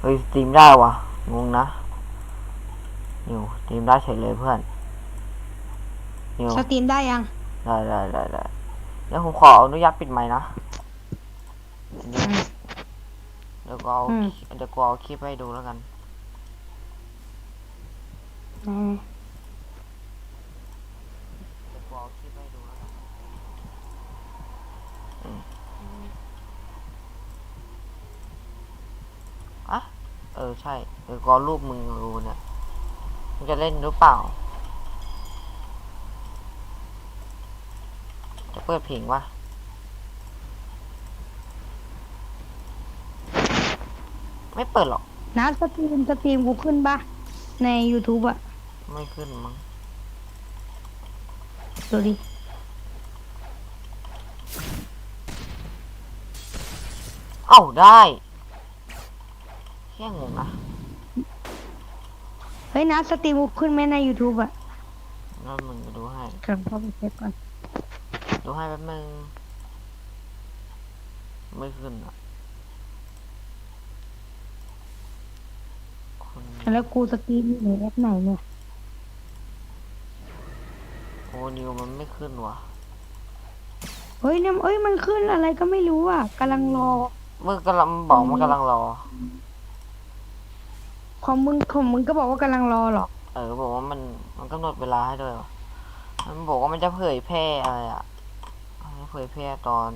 เฮ้ยสตรีมได้วะงงนะนิวสตรีมได้เฉยเลยเพื่อนนิวสตรีมได้ยัง ได้ได้ได้ได้เดี๋ยวผมขออนุญาตปิดไมค์นะเดี๋ยวอืมเดี๋ยวก็เอาอืมเดี๋ยวกูเอาคลิปให้ดูแล้วกัน อืม เดี๋ยวกูเอาคลิปให้ดูแล้วกันอืมอะเออใช่เดี๋ยวกูเอารูปมึงดูเนี่ยมึงจะเล่นหรือเปล่า จะเปิดเพลงวะไม่เปิดหรอกนัดสตรีมสตรีมกูขึ้นปะใน YouTube อะไม่ขึ้นมั้งดูดิเอ้าได้ แค่งงนะเฮ้ยนัดสตรีมกูขึ้นไหมใน YouTube อะนั่นมึงจะดูให้กลับเข้าไปเช็คก่อน ดูให้แป๊บนึงไม่ขึ้นอะคนแล้วกูสตรีมอยู่ในแอปไหนเนี่ย โอ้นิวมันไม่ขึ้นวะเฮ้ยเนี่ยเอ้ยมันขึ้นอะไรก็ไม่รู้อะกำลังรอ มึงกำลังบอกมันกำลังรอ ของมึงของมึงก็บอกว่ากำลังรอเหรอเออบอกว่ามันมันกำหนดเวลาให้ด้วยวะมันบอกว่ามันจะเผยแพร่อะไรอะให้เผยแพร่ตอน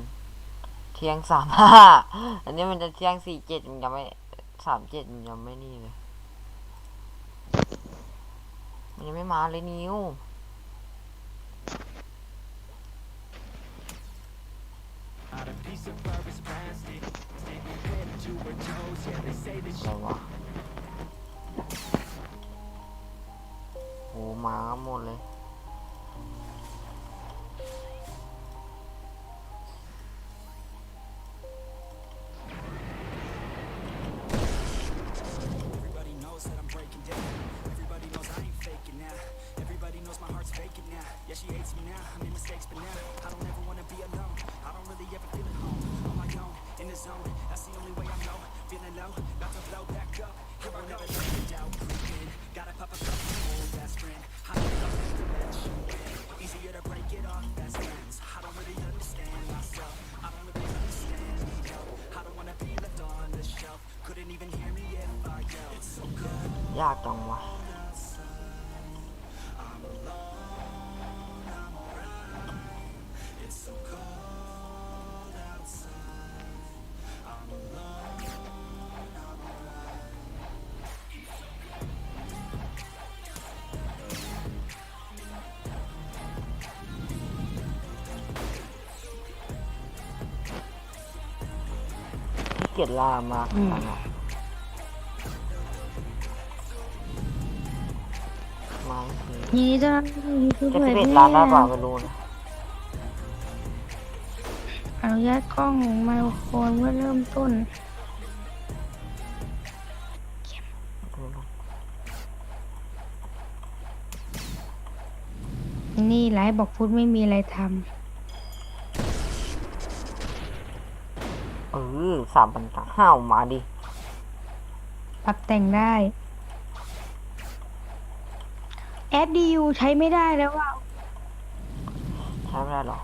เที่ยงสามห้าอันนี้มันจะเที่ยงสี่เจ็ดมันยังไม่สามเจ็ดมันยังไม่นี่เลยมันยังไม่มาเลยนิวอะไรวะ ยากจังวะเกียดล่ามากนาด มานี่จะยูทูบจะเผสิยบเอ็ดแพล้านได้ร่เปล่าไม่รู้นะอนุญาตกล้องไมโครโฟนเมื่อเริ่มต้นนี่ไลฟ์บอกฟุตไม่มีอะไรทำเออสามพันห้าวมาดิ ปรับแต่งได้ แอดดียูใช้ไม่ได้แล้วว่าใช้ไม่ได้หรอ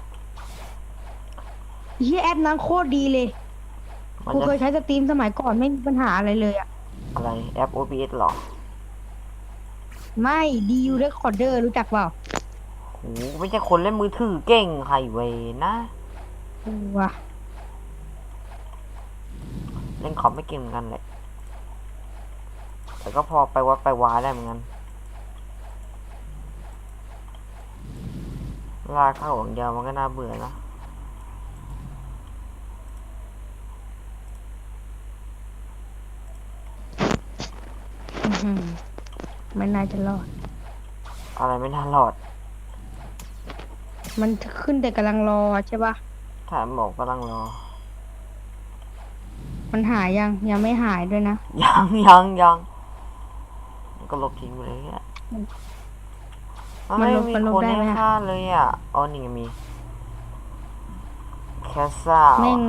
เฮียแอดนั้นโคตรดีเลยมันกูจะเคยใช้สตรีมสมัยก่อนไม่มีปัญหาอะไรเลยอะอะไรแอป OBS หรอ ไม่ดียูเรคคอร์เดอร์รู้จักเปล่าโหไม่ใช่คนเล่นมือถือเก่งไฮเวนะกูว่ะเล่นคอมไม่เก่งเหมือนกันแหละแต่ก็พอไปวัดไปวาได้เหมือนกัน ลากเข้าอย่างเดียวมันก็น่าเบื่อนะอื้อหือไม่น่าจะรอด อะไรไม่น่ารอด มันขึ้นแต่กำลังรอใช่ปะถามบอกกำลังรอ มันหายยังยังไม่หายด้วยนะ ยังยังยังมันก็ลบทิ้งไปเลยอะมันมัน มันไม่ลบมีมันลบคนได้ให้ไหมอะ ค่าเลยอะอ๋อนี่ไงมีแคสซ่าแม่ง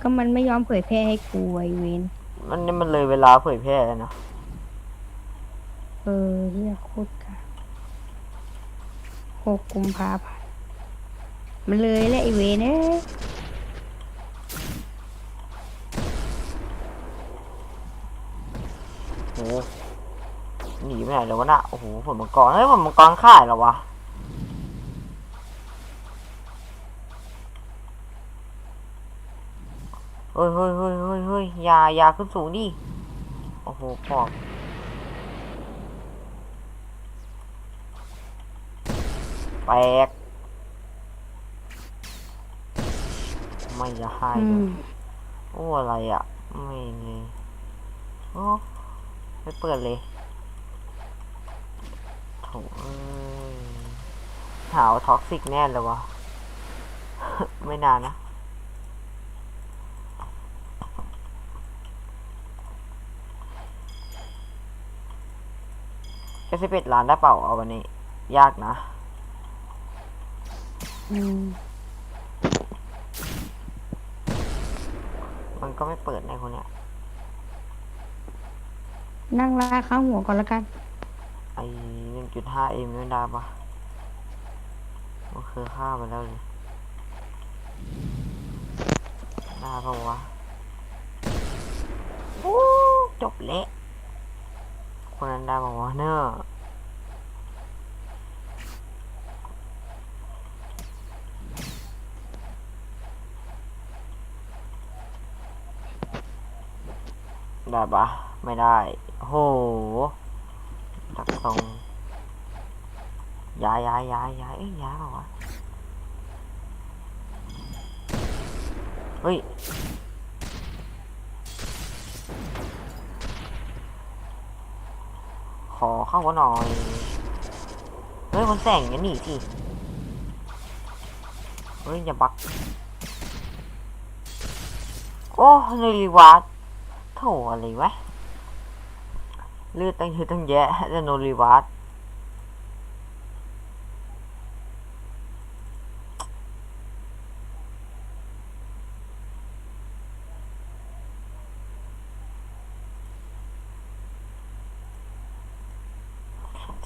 ก็มันไม่ยอมเผยแพร่ให้กูไอเวนมันนี่มันเลยเวลาเผยแพร่แล้วนะเออเรียกโคตรกาหกกุมภาพันธ์มันเลยแหละไอเวนเอ้ยโห หนีไปไหนแล้ววะน่ะโอ้โหผลมังกรเฮ้ยผลมังกรข่ายเหรอวะเฮ้ยเฮ้ยเฮ้ยเฮ้ยเฮ้ยอยาอยาขึ้นสูงดิ โอ้โหปอบแปลกไม่จะให้อืเลยมโอ้ อะไรอะ ไม่เลยโอ้ไม่เปิดเลย โถเอ้ยหาวท็อกซิกแน่เลยวะ ไม่นานนะแค่สิบเอ็ดล้านได้เปล่าเอาวันนี้ ยากนะอืมมันก็ไม่เปิดในคนเนี้ย นั่งลาข้างหัวก่อนละกัน ไอหนึ่งจุดห้าเอ็มไม่ได้ปะมันคือค่าไปแล้วเลยได้ปะวะโอ้จบเละคนนั้นได้ปะวะเนอะได้ปะไม่ได้โอ้โห ดักทรงย้ายย้ายย้ายย้ายเอ้ยย้ายเปล่าวะเฮ้ยขอเข้ามาหน่อย เฮ้ยมันแสงอย่าหนีสิเฮ้ย อย่าบัก โอ้ในรีวาร์ดโถอะไรวะ เลือดตั้งเยอะตั้งแยะจะโนรีวัต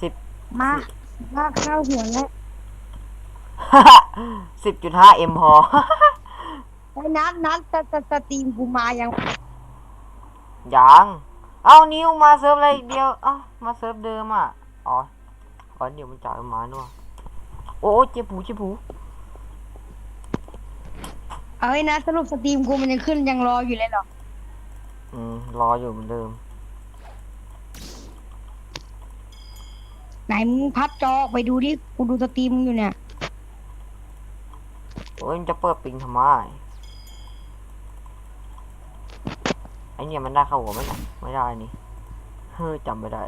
สิบมาลากเข้าหัวแล้วสิบจุดห้าเอ็มพอไอ้นัดนัดสสสตรีมกูมายังยัง เอานิวมาเซิร์ฟอะไรอีกเดียวเอ้ามาเซิร์ฟเดิมอะอ๋ออ๋อเดี๋ยวมันจ่ายมาด้วยโอ้เจ็บหูเจ็บหูเอาไอ้นัดสรุปสตรีมกูมันยังขึ้นยังรออยู่เลยเหรออืมรออยู่เหมือนเดิม ไหนมึงพับจอออกไปดูดิกูดูสตรีมมึงอยู่เนี่ย โอ้ยมันจะเปิดปิงทำไม ไอเนี่ยมันได้เข้าหัวไหมเนี่ยไม่ได้นี่เฮ้ยจำไม่ได้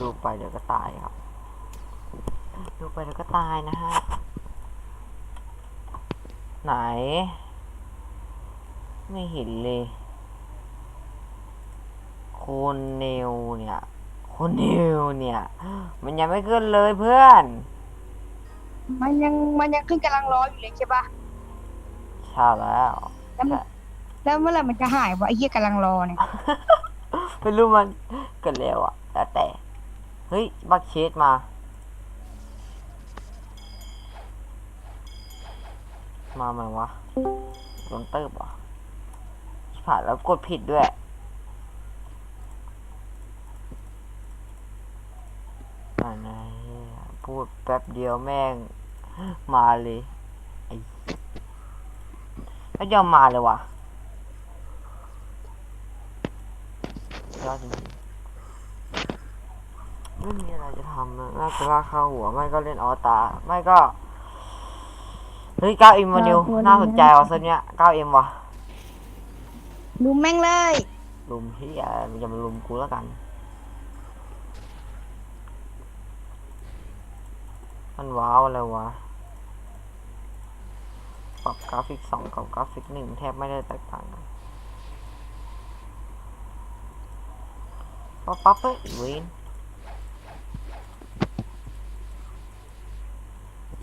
ดูไปเดี๋ยวก็ตายครับ ดูไปเดี๋ยวก็ตายนะฮะ ไหน ไม่เห็นเลยโคนเนวเนี่ยโคนเนวเนี่ย มันยังไม่ขึ้นเลยเพื่อน มันยังมันยังขึ้นกำลังรออยู่เลยใช่ปะใช่แล้วแล้วมัน แล้วเมื่อไหร่มันจะหายวะไอ้เหี้ยกำลังรอเนี่ยไม่รู้มันเกิดเร็วอะแล้วแต่ เฮ้ย บักเชสมา มาไหมวะโดนเติบอะชิบหายแล้วกดผิดด้วย อะไรเนี่ยพูดแป๊บเดียวแม่ง มาเลยไอ้แล้วยอมมาเลยวะ ยอดจริงๆไม่มีอะไรจะทำนะน่าจะลากเข้าหัว ไม่ก็เล่นออตา ไม่ก็ เฮ้ย 9M วันนิว น่าสนใจว่ะเซตเนี้ย 9M ว่ะดูแม่งเลย ลุมเฮียมันจะมาลุมกูแล้วกัน มันว้าวอะไรวะปรับกราฟิกสองกับกราฟิกหนึ่งแทบไม่ได้แตกต่างกัน ปั๊บปั๊บเอ้ยเวน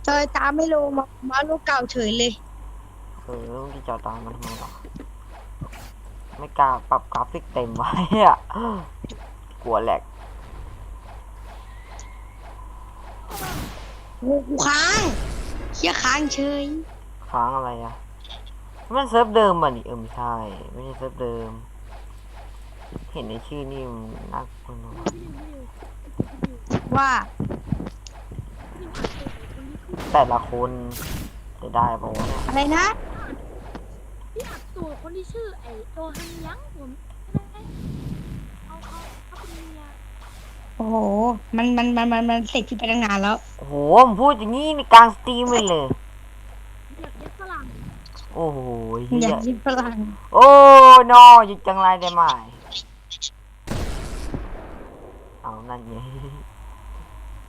เตยตามไม่ลงมามาลูกเก่าเฉยเลยเออมึงจะจอดตามมันทำไมหรอไม่กล้าปรับกราฟิกเต็มไว้อะกลัวแหลกโอ้กูค้างเฮียค้างเฉยค้างอะไรอะมันเซิร์ฟเดิมอะนี่เออไม่ใช่ ไม่ใช่เซิร์ฟเดิม เห็นในชื่อนี่มันน่าคุ้นว่ะว่าแต่ละคนจะได้ปะวะเนี่ยอะไรนะ พี่อัดตัวคนที่ชื่อไอ้โจฮันยังผมไม่ได้เอาเขาเขาเป็นเมียโอ้โห มันมันมันมันมันเสร็จที่ไปตั้งนานแล้ว โอ้โหผมพูดอย่างนี้ในกลางสตรีมเลยเลย เด็กเด็กฝรั่งโอ้โหอเฮีย่ายคิดพลังโอ้ นอหยุดจังไรได้ไหม เอานั่นไง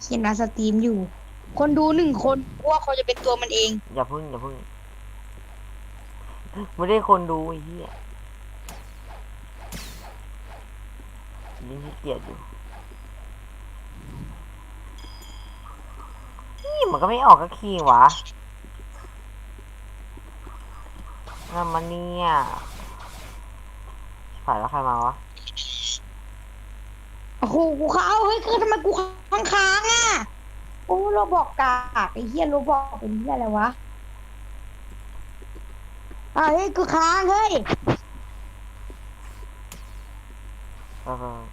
เขียนนาสตรีมอยู่ คนดูหนึ่งคนเพราะว่าเขาจะเป็นตัวมันเอง อย่าพึ่งอย่าพึ่งไม่ได้คนดูไอ้เหี้ยยิ่งขี้เกียจอยู่นี่มันก็ไม่ออกก็ขี้วะนั่นมันเนี่ยผ่านแล้วใครมาวะ โอ้โหกูค้าเฮ้ยคือทำไมกูค้างค้างอะโอ้โรบอกกากไอ้เฮียโรบอกเป็นเฮียอะไรวะอะเฮ้ยกูค้างเฮ้ยเออ